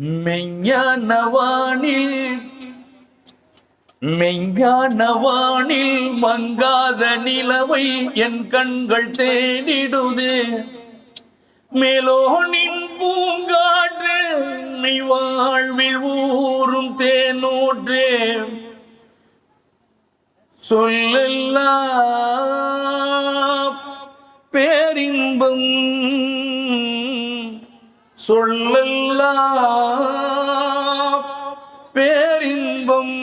மெஞ்ஞானவானில் மெஞ்ஞானவானில் மங்காத நிலவை என் கண்கள் தேடிடுது. மேலோனின் பூங்காற்று நீ வாழ்வில் ஊறும் தேனூற்றே. சொல்லலாம் சொல்லெல்லாம் பேரின்பம்.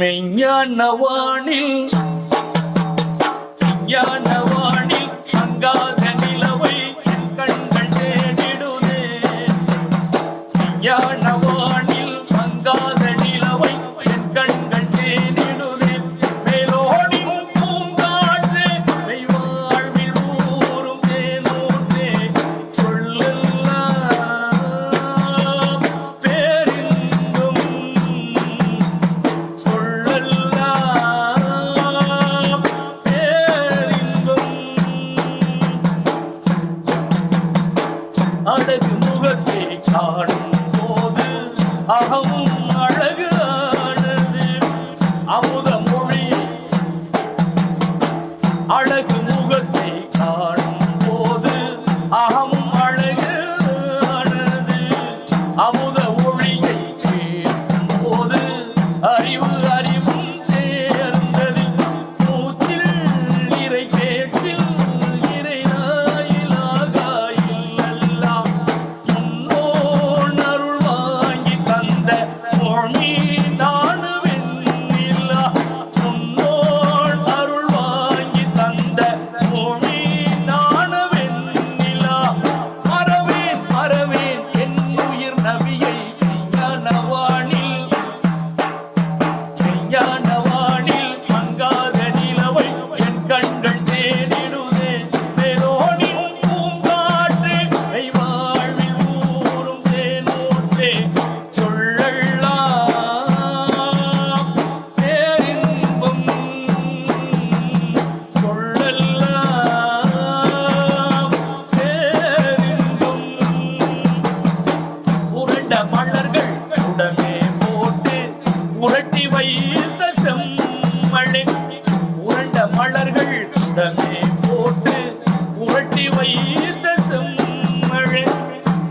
மெய்ஞான வானில் ஞான heart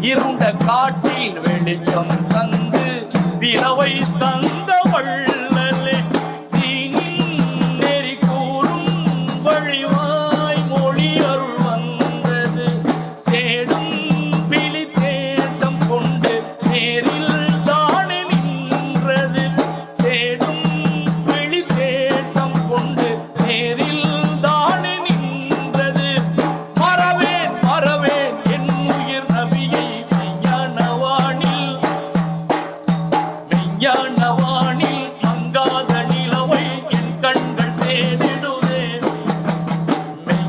இருண்ட காட்டின் வெளிச்சம்.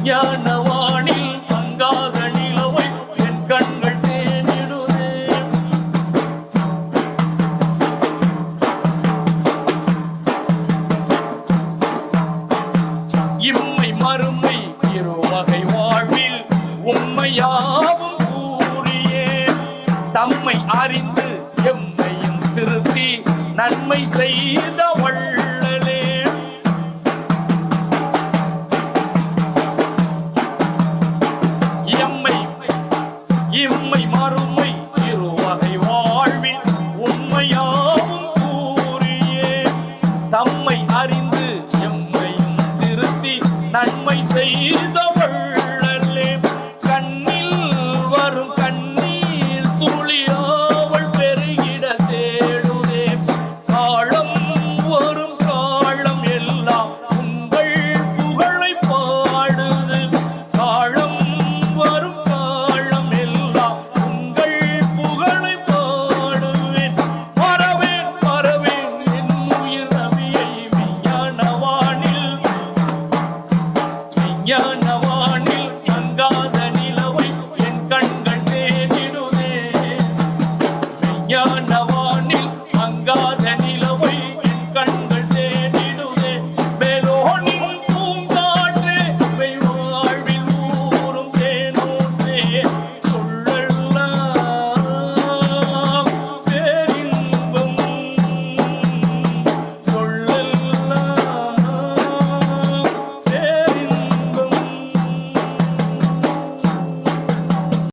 ஞானவானில் அங்காத நிலவை என் கண்கள் தேனிடுதே. இம்மை மறுமை இருவகை வாழ்வில் உண்மையாவும் கூறியே. தம்மை அறிந்து எம்மையும் திருத்தி நன்மை செய்த